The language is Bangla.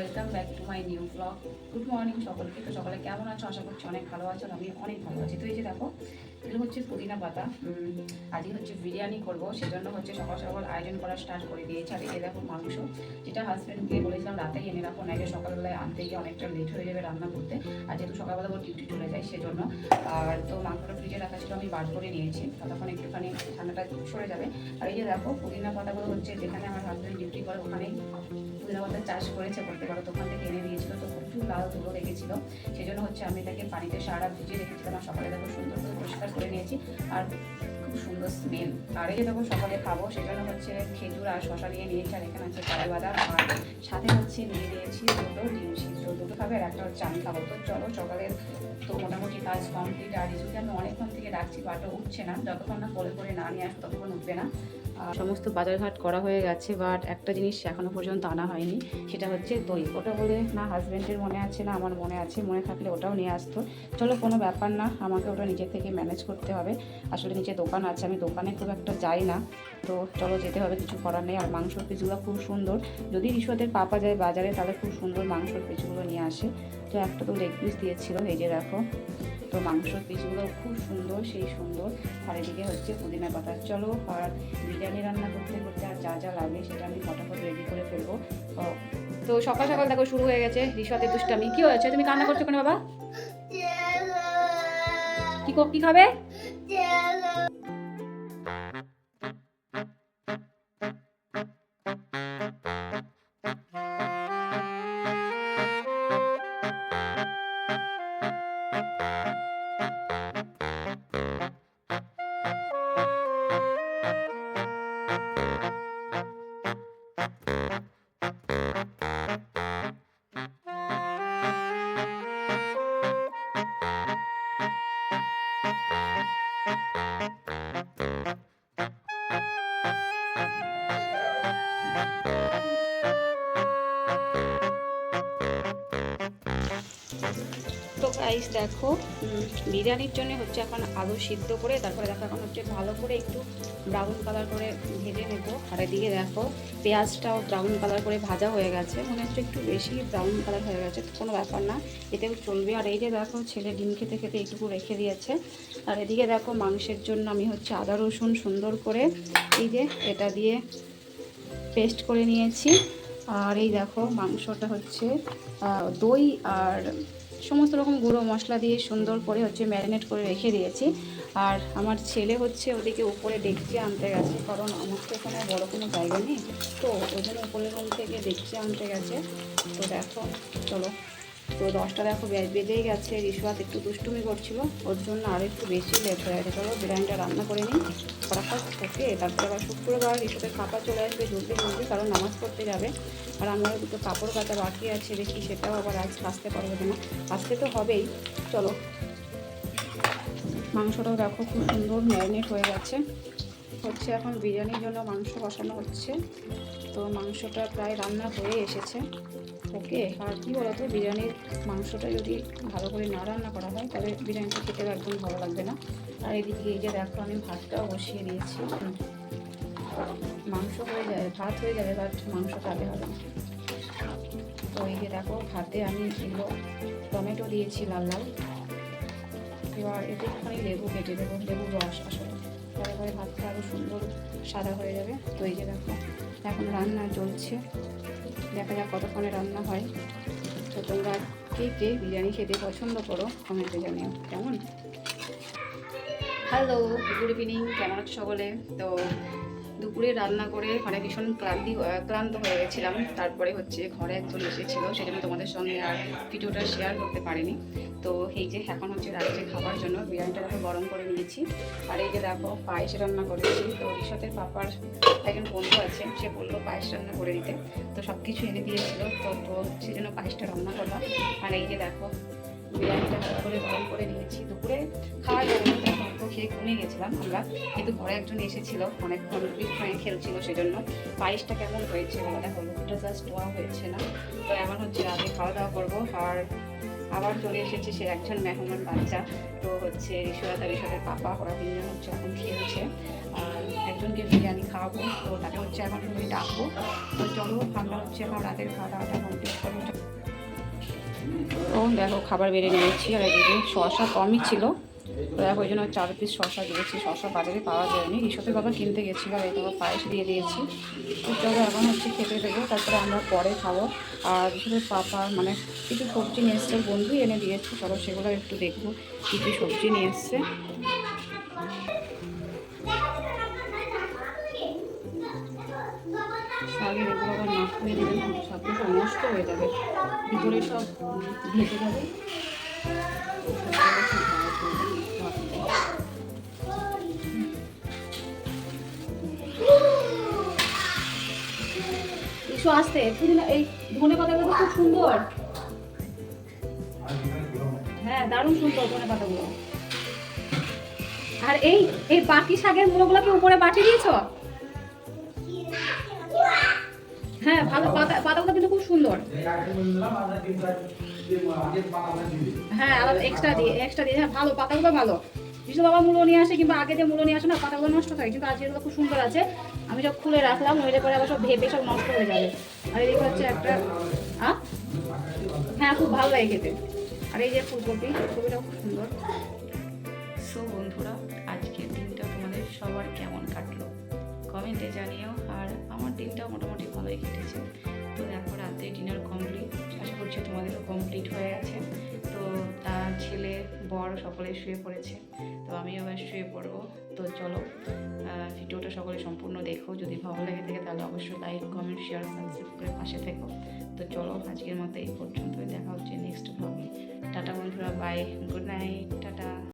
Welcome back to my new blog good morning সকলকে। তো সকালে কেমন আছো? আশা করছি অনেক ভালো আছো আমি অনেক ভালো আছি। তো এই যে দেখো, এগুলো হচ্ছে পুদিনা পাতা। আজকে হচ্ছে বিরিয়ানি করব, সেজন্য হচ্ছে সকাল সকাল আয়োজন করা স্টার্ট করে দিয়েছি। আর এই দেখো মাংস, যেটা হাজব্যান্ডকে বলেছিলাম রাতেই এনে রাখো, নাইলে সকালবেলায় আনতে গিয়ে অনেকটা লেট হয়ে যাবে রান্না করতে। আর যেহেতু সকালবেলা ওর ডিউটি চলে যায়, সেজন্য। আর তো মাংসটা ফ্রিজে রাখা ছিল, আমি বার করে নিয়েছি। ততক্ষণ একটুখানি ঠান্ডাটা সরে যাবে। আর এই যে দেখো, পুদিনা পাতাগুলো হচ্ছে যেখানে আমার হাজব্যান্ড ডিউটি করে, ওখানেই পুদিনা পাতা চাষ করেছে করতে পারো দোকান থেকে এনে দিয়েছিল, তো প্রচুর লাল ধুলো রেখেছিল সেই জন্য হচ্ছে আমি তাকে পানিতে সারা ভিজিয়ে রেখেছিলাম। সকালে দেখো সুন্দর করে পরিষ্কার করে নিয়েছি। আর খুব সুন্দর স্মেল আর এই যে দেখো সকালে খাব, সেজন্য হচ্ছে খেজুর আর শশা নিয়ে নিয়েছি, আর এখানে হচ্ছে কাজু বাদাম, আর সাথে হচ্ছে নিয়ে নিয়েছি দুটো ডিম সিদ্ধ। দুটো খাবে আর একটা হচ্ছে আমি খাব। তো চলো সকালের তো মোটামুটি কাজ কমপ্লিট আর রিজুকে আমি অনেকক্ষণ থেকে রাখছি বাটও উঠছে না। যতক্ষণ না কোলে করে না নিয়ে আসব ততক্ষণ উঠবে না। সমস্ত বাজারঘাট করা হয়ে গেছে বাট একটা জিনিস এখনও পর্যন্ত আনা হয়নি, সেটা হচ্ছে দই। ওটা বলে না হাজব্যান্ডের মনে আছে না, আমার মনে আছে, মনে থাকলে ওটাও নিয়ে আসতো। চলো, কোনো ব্যাপার না, আমাকে ওটা নিজের থেকে ম্যানেজ করতে হবে। আসলে নিচে দোকান আছে, আমি দোকানে খুব একটা যাই না। তো চলো যেতে হবে, কিছু করার নেই। আর মাংসর পিসগুলো খুব সুন্দর। যদি রিসোর্টের পাপা যায় বাজারে, তাহলে খুব সুন্দর মাংসর পিসগুলো নিয়ে আসে। তো একটা তো লেগ পিস দিয়েছিল, এই যে দেখো। তো মাংসর পিসগুলো খুব সুন্দর, সেই সুন্দর। আর এদিকে হচ্ছে পুদিনা পাতা। চলো, আর বিরিয়ানি রান্না করতে করতে আর যা যা লাগে, সেটা আমি ফটাফট রেডি করে ফেলব। তো সকাল সকাল দেখো শুরু হয়ে গেছে রিসোর্টের দুষ্টামি। কি হয়েছে? তুমি কান্না করছ কেন বাবা? কো- কি খাবে? গাইস দেখো বিরিয়ানির জন্য হচ্ছে এখন আলু সিদ্ধ করে, তারপরে দেখো এখন হচ্ছে ভালো করে একটু ব্রাউন কালার করে ভেজে নেব। আর এদিকে দেখো, পেঁয়াজটাও ব্রাউন কালার করে ভাজা হয়ে গেছে। মনে হচ্ছে একটু বেশি ব্রাউন কালার হয়ে গেছে কোনো ব্যাপার না, এতেও চলবে। আর এই যে দেখো, ছেলে ডিম খেতে খেতে এইটুকু রেখে দিয়েছে। আর এদিকে দেখো, মাংসের জন্য আমি হচ্ছে আদা রসুন সুন্দর করে এই যে এটা দিয়ে পেস্ট করে নিয়েছি। আর এই দেখো, মাংসটা হচ্ছে দই আর সমস্ত রকম গুঁড়ো মশলা দিয়ে সুন্দর করে হচ্ছে ম্যারিনেট করে রেখে দিয়েছি। আর আমার ছেলে হচ্ছে ওদিকে উপরে ডেকচি আনতে গেছে, কারণ আমার তো এখানে বড়ো কোনো জায়গা নেই। তো ওই জন্য উপরের রুম থেকে ডেকচি আনতে গেছে। তো দেখো, চলো। তো দশটা দেখো বেজেই গেছে। রিসুয়াত একটু দুষ্টুমি করছিল। ওর জন্য আরও একটু বেশি লেট হয়ে গেছে। বিরিয়ানিটা রান্না করে নিই। ফটাফট ওকে তারপরে আবার শুক্রবার রিসুতের পাপা চলে আসবে জলদি জলদি, কারণ নামাজ পড়তে যাবে। আর আমার দুটো কাপড় কাচা বাকি আছে দেখি, সেটাও আবার আজ আসতে পারব কিনা। আসতে তো হবেই। চলো। মাংসটাও দেখো খুব সুন্দর ম্যারিনেট হয়ে গেছে। হচ্ছে এখন বিরিয়ানির জন্য মাংস বসানো হচ্ছে। তো মাংসটা প্রায় রান্না হয়ে এসেছে। ওকে, আর কী বলতো, বিরিয়ানির মাংসটা যদি ভালো করে না রান্না করা হয়, তাহলে বিরিয়ানিটা খেতে একদম ভালো লাগবে না। আর এদিকে এই যে দেখো, আমি ভাতটাও বসিয়ে দিয়েছি। মাংস হয়ে যাবে ভাত হয়ে যাবে বাট মাংস আগে হবে তো এই যে দেখো, ভাতে আমি এগুলো টমেটো দিয়েছি লাল লাল। এবার এতে একটুখানি লেবু কেটে দেবো লেবুর রস আসলে। তারপরে ভাতটা আরও সুন্দর সাদা হয়ে যাবে। তো এই যে দেখো, এখন রান্না চলছে। দেখা যাক কতক্ষণে রান্না হয়। তো তোমরা কে কে বিরিয়ানি খেতে পছন্দ করো কমেন্টে জানিও, কেমন? হ্যালো গুড ইভিনিং কেমন আছো সকলে? তো দুপুরে রান্না করে মানে ভীষণ ক্লান্তি ক্লান্ত হয়ে গেছিলাম। তারপরে হচ্ছে ঘরে একজন এসেছিল, সেজন্য তোমাদের সঙ্গে আর ভিডিওটা শেয়ার করতে পারিনি। তো এই যে এখন হচ্ছে রাত্রে খাবার জন্য বিরিয়ানিটা দেখো গরম করে নিয়েছি। আর এই যে দেখো পায়েস রান্না করেছি। তো রিসতের পাপার একজন বন্ধু আছে, সে বলল পায়েস রান্না করে দিতে। তো সব কিছু এনে দিয়েছিল, তো তো সেজন্য পায়েসটা রান্না করলাম। আর এই যে দেখো বিরিয়ানিটা করে গরম করে নিয়েছি। দুপুরে খাওয়া যাবে খেয়ে ঘুমিয়ে গেছিলাম আমরা। কিন্তু ঘরে একজন এসেছিল, অনেকক্ষণ বিস্ময়ে খেলছিল সেজন্য। পায়েসটা কেমন হয়েছে বলা দেখো লুকিটা জাস্ট দেওয়া হয়েছে না? তো এমন হচ্ছে রাতে খাওয়া দাওয়া করব। আর আবার চলে এসেছে সে একজন মেহমান বাচ্চা। তো হচ্ছে ঋষরা তার পাপা, ওরা তিনজন হচ্ছে এখন খেলছে। একজনকে বিরিয়ানি খাওয়াবো, তো তাকে হচ্ছে এখন তুমি ডাকবো। তো চলো, আমরা হচ্ছে এখন রাতের খাওয়া দাওয়াটা কমপ্লিট করব। ও দেখো, খাবার বেড়ে নিয়েছি আর এদিকে শসা কমই ছিল। ওই জন্য চার পিস শসা দিয়েছি। শসা বাজারে পাওয়া যায়নি। রিসোতে বাবা কিনতে গেছিল এই বাবা পায়েস দিয়ে দিয়েছি। চলো, এখন হচ্ছে খেতে দেবো। তারপরে আমরা পরে খাব। আর রিসোতের পাপা মানে কিছু সবজি নিয়ে এসছে, বন্ধু এনে দিয়েছে। চলো, সেগুলো একটু দেখব, কী কী সবজি নিয়ে এসছে। নষ্ট হয়ে সব হয়ে যাবে। ভিতরে সব ভেজে যাবে। এসো আসতে পুদিনা এই ধনে পাতাগুলো খুব সুন্দর। হ্যাঁ দারুণ সুন্দর ধনে পাতাগুলো। আর এই এই বাকি শাকের মূলগুলো কি উপরে বাটি দিয়েছ? হ্যাঁ ভালো, পাতা পাতাগুলো কিন্তু খুব সুন্দর। হ্যাঁ আলাদা এক্সট্রা দিয়ে এক্সট্রা দিয়ে হ্যাঁ ভালো, পাতাগুলো ভালো। বিষ্ণু বাবা মূলো নিয়ে আসে, কিংবা আগে যে মূলো নিয়ে আসে না, পাতাগুলো নষ্ট হয় কিন্তু আজকে খুব সুন্দর আছে। আমি সব খুলে রাখলাম নইলে পরে আবার সব ভেবে সব নষ্ট হয়ে যাবে। আর এদিকে হচ্ছে একটা হ্যাঁ খুব ভালো লাগে খেতে। আর এই যে ফুলকপি, ফুলকপিটাও খুব সুন্দর। সো বন্ধুরা, আজকের দিনটা তোমাদের সবার কেমন কাটলো? কমেন্টে জানিও, আর আমার দিনটাও মোটামুটি ভালোই কেটেছে। তো কমপ্লিট হয়ে আছে তো তার ছেলে বড় সকলে শুয়ে পড়েছে। তো আমি আবার শুয়ে পড়ব। তো চলো ভিডিওটা সকলে সম্পূর্ণ দেখো। যদি ভালো লাগে থাকে তাহলে অবশ্যই লাইক কমেন্ট শেয়ার সাবস্ক্রাইব করে পাশে থেকো। তো চলো, আজকের মতো এই পর্যন্তই। দেখা হচ্ছে নেক্সট ব্লগে টাটা বন্ধুরা বাই গুড নাইট টাটা।